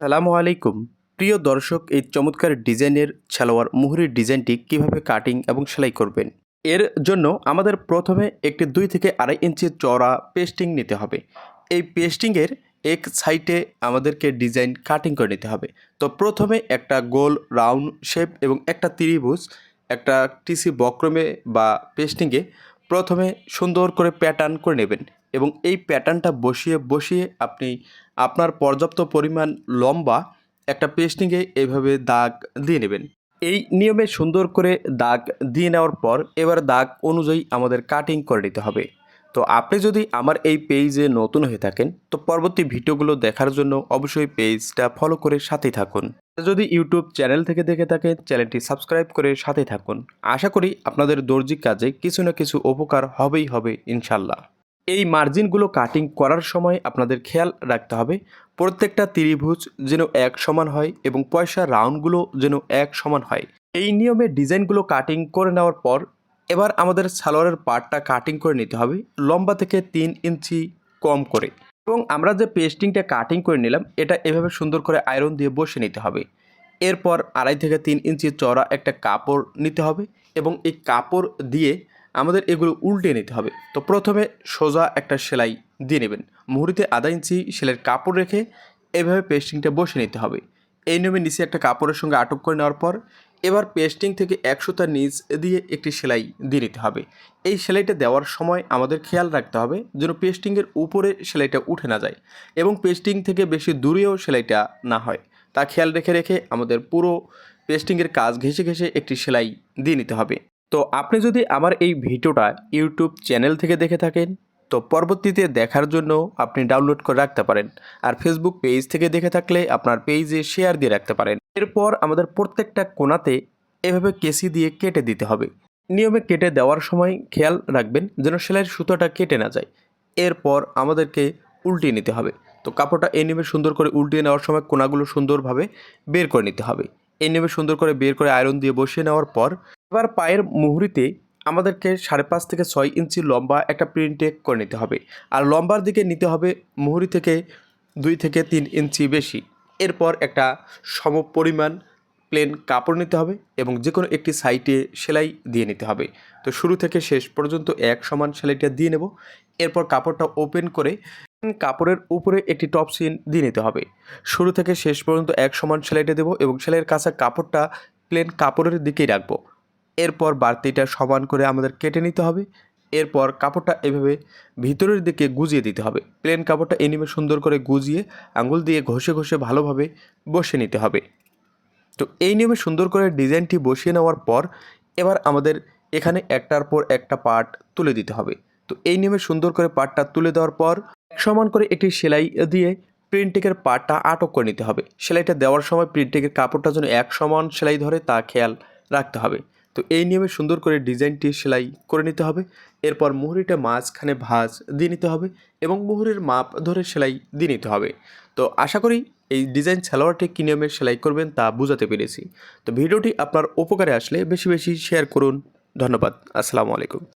সালামু আলাইকুম। প্রিয় দর্শক, এই চমৎকার ডিজাইনের সালোয়ার মুহুরির ডিজাইনটি কীভাবে কাটিং এবং সেলাই করবেন? এর জন্য আমাদের প্রথমে একটি দুই থেকে আড়াই ইঞ্চি চড়া পেস্টিং নিতে হবে। এই পেস্টিংয়ের এক সাইডে আমাদেরকে ডিজাইন কাটিং করে নিতে হবে। তো প্রথমে একটা গোল রাউন্ড শেপ এবং একটা ত্রিভুজ, একটা টিসি বক্রমে বা পেস্টিংয়ে প্রথমে সুন্দর করে প্যাটার্ন করে নেবেন। এবং এই প্যাটার্নটা বসিয়ে বসিয়ে আপনি আপনার পর্যাপ্ত পরিমাণ লম্বা একটা পেস্টিংয়ে এইভাবে দাগ দিয়ে নেবেন। এই নিয়মে সুন্দর করে দাগ দিয়ে নেওয়ার পর এবার দাগ অনুযায়ী আমাদের কাটিং করে নিতে হবে। তো আপনি যদি আমার এই পেজে নতুন হয়ে থাকেন, তো পরবর্তী ভিডিওগুলো দেখার জন্য অবশ্যই পেজটা ফলো করে সাথেই থাকুন। যদি ইউটিউব চ্যানেল থেকে দেখে থাকেন, চ্যানেলটি সাবস্ক্রাইব করে সাথে থাকুন। আশা করি আপনাদের দর্জি কাজে কিছু না কিছু উপকার হবেই হবে, ইনশাল্লাহ। এই মার্জিনগুলো কাটিং করার সময় আপনাদের খেয়াল রাখতে হবে। প্রত্যেকটা ত্রিভুজ যেন এক সমান হয় এবং পয়সা রাউন্ডগুলো যেন এক সমান হয়। এই নিয়মে ডিজাইনগুলো কাটিং করে নেওয়ার পর এবার আমাদের সালোয়ারের পার্টটা কাটিং করে নিতে হবে, লম্বা থেকে তিন ইঞ্চি কম করে। এবং আমরা যে পেস্টিংটা কাটিং করে নিলাম, এটা এভাবে সুন্দর করে আয়রন দিয়ে বসে নিতে হবে। এরপর আড়াই থেকে তিন ইঞ্চি চড়া একটা কাপড় নিতে হবে এবং এই কাপড় দিয়ে আমাদের এগুলো উল্টে নিতে হবে। তো প্রথমে সোজা একটা সেলাই দিয়ে নেবেন। মুহুরিতে আধা ইঞ্চি সেলাইয়ের কাপড় রেখে এভাবে পেস্টিংটা বসে নিতে হবে। এই নিয়মে নিচে একটা কাপড়ের সঙ্গে আটক করে নেওয়ার পর এবার পেস্টিং থেকে একশোটা নিচ দিয়ে একটি সেলাই দিয়ে নিতে হবে। এই সেলাইটা দেওয়ার সময় আমাদের খেয়াল রাখতে হবে যেন পেস্টিংয়ের উপরে সেলাইটা উঠে না যায় এবং পেস্টিং থেকে বেশি দূরেও সেলাইটা না হয়। তা খেয়াল রেখে রেখে আমাদের পুরো পেস্টিংয়ের কাজ ঘেঁষে ঘেঁষে একটি সেলাই দিয়ে নিতে হবে। তো আপনি যদি আমার এই ভিডিওটা ইউটিউব চ্যানেল থেকে দেখে থাকেন, তো পরবর্তীতে দেখার জন্য আপনি ডাউনলোড করে রাখতে পারেন। আর ফেসবুক পেজ থেকে দেখে থাকলে আপনার পেজে শেয়ার দিয়ে রাখতে পারেন। এরপর আমাদের প্রত্যেকটা কোনাতে এভাবে কেসি দিয়ে কেটে দিতে হবে। নিয়মে কেটে দেওয়ার সময় খেয়াল রাখবেন যেন সেলাইয়ের সুতোটা কেটে না যায়। এরপর আমাদেরকে উল্টিয়ে নিতে হবে। তো কাপড়টা এই নিয়মে সুন্দর করে উল্টিয়ে নেওয়ার সময় কোনাগুলো সুন্দরভাবে বের করে নিতে হবে। এই নিয়মে সুন্দর করে বের করে আয়রন দিয়ে বসিয়ে নেওয়ার পর এবার পায়ের মুহুরিতে আমাদেরকে সাড়ে পাঁচ থেকে ছয় ইঞ্চি লম্বা একটা প্রিন্টে করে নিতে হবে। আর লম্বার দিকে নিতে হবে মুহুরি থেকে দুই থেকে তিন ইঞ্চি বেশি। এরপর একটা সম পরিমাণ প্লেন কাপড় নিতে হবে এবং যে কোনো একটি সাইটে সেলাই দিয়ে নিতে হবে। তো শুরু থেকে শেষ পর্যন্ত এক সমান সেলাইটা দিয়ে নেব। এরপর কাপড়টা ওপেন করে কাপড়ের উপরে একটি টপ সিন দিয়ে নিতে হবে। শুরু থেকে শেষ পর্যন্ত এক সমান সেলাইটা দেবো এবং সেলাইয়ের কাছে কাপড়টা প্লেন কাপড়ের দিকেই রাখব। এরপর বাড়তিটা সমান করে আমাদের কেটে নিতে হবে। এরপর কাপড়টা এভাবে ভিতরের দিকে গুজিয়ে দিতে হবে। প্লেন কাপড়টা এনিমে সুন্দর করে গুজিয়ে আঙুল দিয়ে ঘষে ঘষে ভালোভাবে বসে নিতে হবে। তো এই নিয়মে সুন্দর করে ডিজাইনটি বসিয়ে নেওয়ার পর এবার আমাদের এখানে একটার পর একটা পার্ট তুলে দিতে হবে। তো এই নিয়মে সুন্দর করে পার্টটা তুলে দেওয়ার পর সমান করে একটি সেলাই দিয়ে প্রিন্টিংয়ের পার্টটা আটক করে নিতে হবে। সেলাইটা দেওয়ার সময় প্রিন্টিংয়ের কাপড়টা যেন এক সমান সেলাই ধরে তা খেয়াল রাখতে হবে। তো এই নিয়মে সুন্দর করে ডিজাইনটি সেলাই করে নিতে হবে। এরপর মুহুরিটা মাঝখানে ভাঁজ দিয়ে নিতে হবে এবং মুহুরের মাপ ধরে সেলাই দিয়ে নিতে হবে। তো আশা করি এই ডিজাইন সালোয়ারটি কী নিয়মে সেলাই করবেন তা বোঝাতে পেরেছি। তো ভিডিওটি আপনার উপকারে আসলে বেশি বেশি শেয়ার করুন। ধন্যবাদ। আসসালামু আলাইকুম।